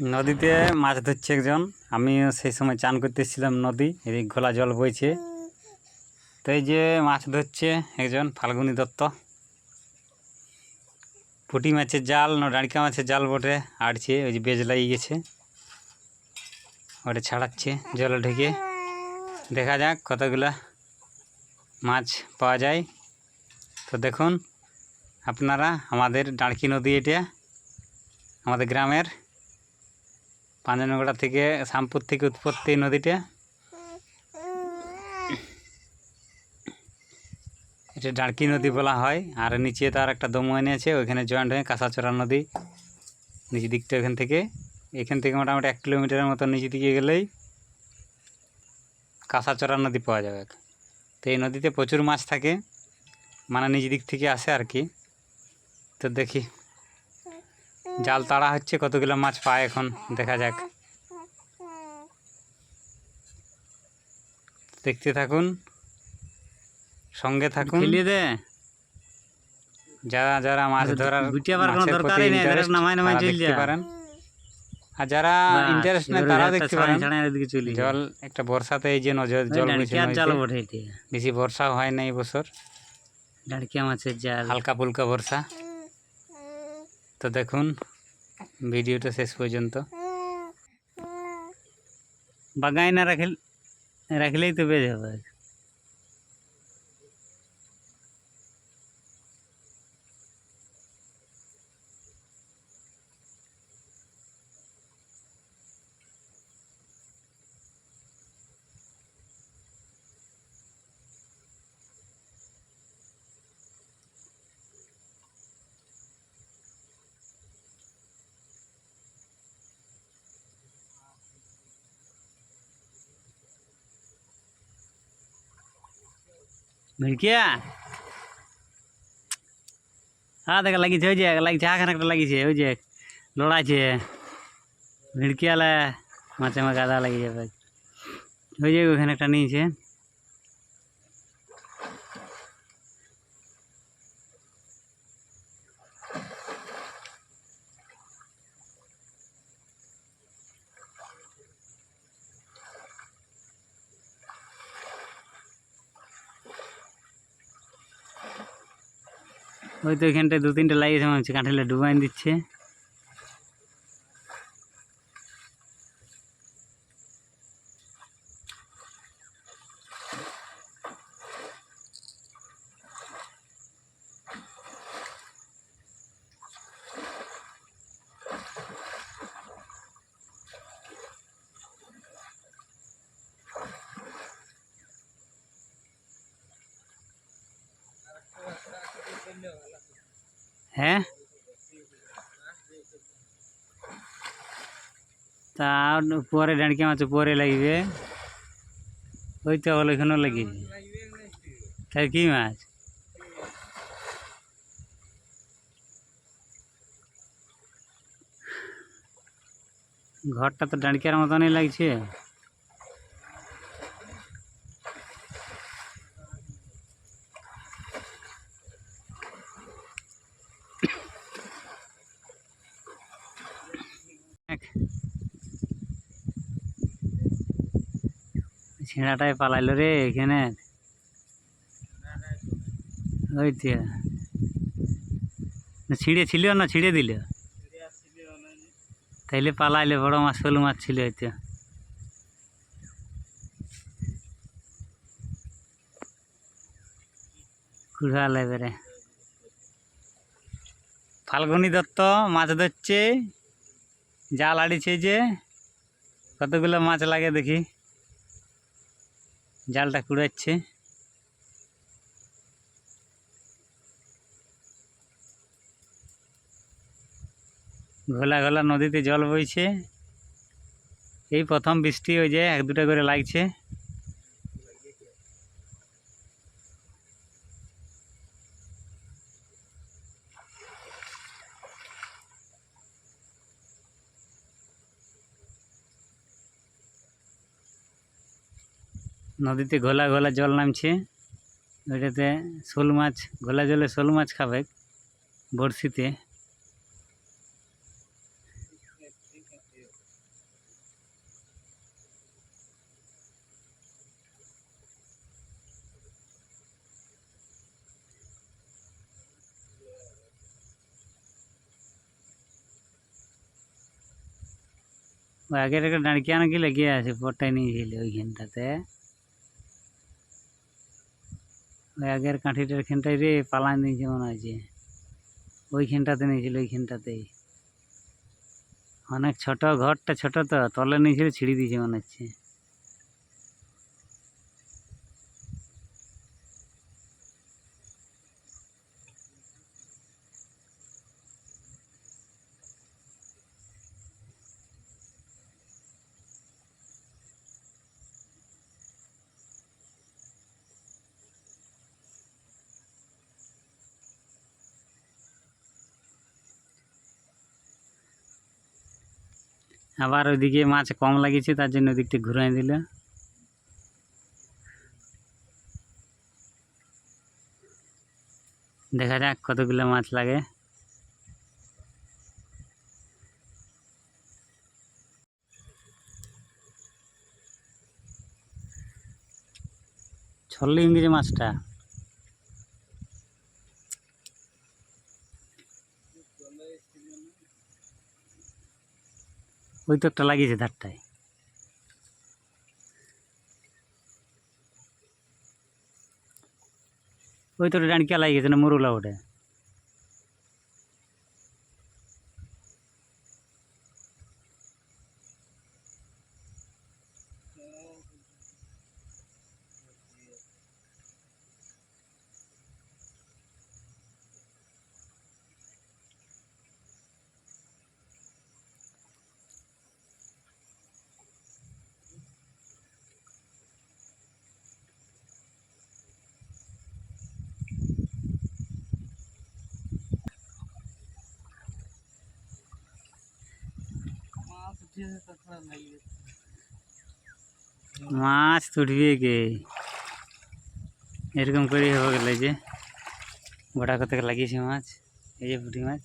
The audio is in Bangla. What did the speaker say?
নদীতে মাছ ধরছে একজন। আমিও সেই সময় চান করতে এসেছিলাম নদী, এদিক ঘোলা জল বইছে। তো এই যে মাছ ধরছে একজন, ফাল্গুনী দত্ত। পুঁটি মাছের জাল, না ডাঁড়কা মাছের জাল বটে, আড়ছে, ওই যে বেজ লাগিয়ে গেছে। ওটা ছাড়াচ্ছে, জলে ঢেকে। দেখা যাক কতগুলা মাছ পাওয়া যায়। তো দেখুন, আপনারা আমাদের ডাঁড়কি নদী এটা, আমাদের গ্রামের পাঞ্জানগড়া থেকে শামপুর থেকে উৎপত্তি নদীটা। এটা ডাঁড়কি নদী বলা হয়, আর নিচে তার একটা দমুয়ানি আছে, ওইখানে জয়েন্ট হয়ে কাঁসাচড়া নদী। নিচের দিকটা এখান থেকে। এখান থেকে মোটামুটি এক কিলোমিটারের মতো নিচে দিকে গেলেই কাঁসাচড়া নদী পাওয়া যাবে। তো এই নদীতে প্রচুর মাছ থাকে মানে নিজ দিক থেকে আসে আর কি। তো দেখি। জাল তাড়া হচ্ছে কতগুলো মাছ পায় এখন দেখা যাক। দেখতে থাকুন সঙ্গে থাকুন। খেলিয়ে দে। যারা যারা মাছ ধরার তারা চলে দেখতে পারেন। আর যারা ইন্টারেস্ট নেই একটা দেখতে পারেন। জল একটা বর্ষাতে এই যে নজর জল বেশি বর্ষা হয় না এই বছর ডাঁড়কিয়া মাছের জাল। হালকা ফুলকা বর্ষা। তো দেখুন ভিডিওটা শেষ পর্যন্ত। বাগায় না রাখলে রাখলেই তো বেজ হবে ভিড়কিয়া হ্যাঁ দেখা লাগিছে, ওই যে লাগিছে আখানে একটা লাগিছে, ওই যে লড়াইছে। ভিড়কিয়ালে মাছে মা গাদা লাগিয়ে যাবে ওই যে ওখানে একটা নিয়েছে। ওই তো এখানটায় দু তিনটে লাগিয়েছে মনে হচ্ছে কাঁঠালে ডুবাইন দিচ্ছে। হ্যাঁ তা পরে ডাঁড়কে মাছ পরে লাগবে ওই তো হলো এখানেও লাগিয়েছে তাই কি মাছ ঘরটা তো ডাঁড়কিয়ার মতনই লাগছে ছেঁড়াটাই পালাইলো রে এখানে। ওই তো ছিঁড়ে ছিল না, ছিঁড়ে দিল। তাইলে পালাইলে, বড় মাছ, শোল মাছ ছিল হয়তো কুড়াল ফাল্গুনি দত্ত মাছ ধরছে। জাল আড়িছে যে। কতগুলো মাছ লাগে দেখি। জালটা কুড়াচ্ছে। ঘোলা ঘোলা নদীতে জল বইছে। এই প্রথম বৃষ্টি ওই যে এক দুটা করে লাগছে। নদীতে ঘোলা ঘোলা জল নামছে। ওইটাতে শোল মাছ, ঘোলা জলে শোল মাছ খাবে বড়শিতে। আগের একটা দাঁড়িয়ে নাকি লেগে আছে পরটাই নিয়েছিল ওইখানটাতে। ওই আগের কাঠিটার খানটাই রে পালা নিয়েছে মনে হয়েছে। ওইখানটাতে নিয়েছিল ওইখানটাতেই অনেক ছোট, ঘরটা ছোট তো, তলে নিয়েছিল, ছিঁড়ে দিয়েছে মনে হচ্ছে। আবার ওইদিকে মাছ কম লাগিয়েছে, তার জন্য ওদিকটা ঘুরাই দিল। দেখা যাক কতগুলো মাছ লাগে। ছল্লি ইংরেজি মাছটা? ওই তো একটা লাগিয়েছে ধারটায় ওই তো ডানকিয়া লাগিয়েছে না মরুলা ওটা? মাছ তুটবে কে? এরকম করে হয়ে গেলে যে। গোটা কতকে লাগিয়েছে মাছ? এই যে পুঁটি মাছ।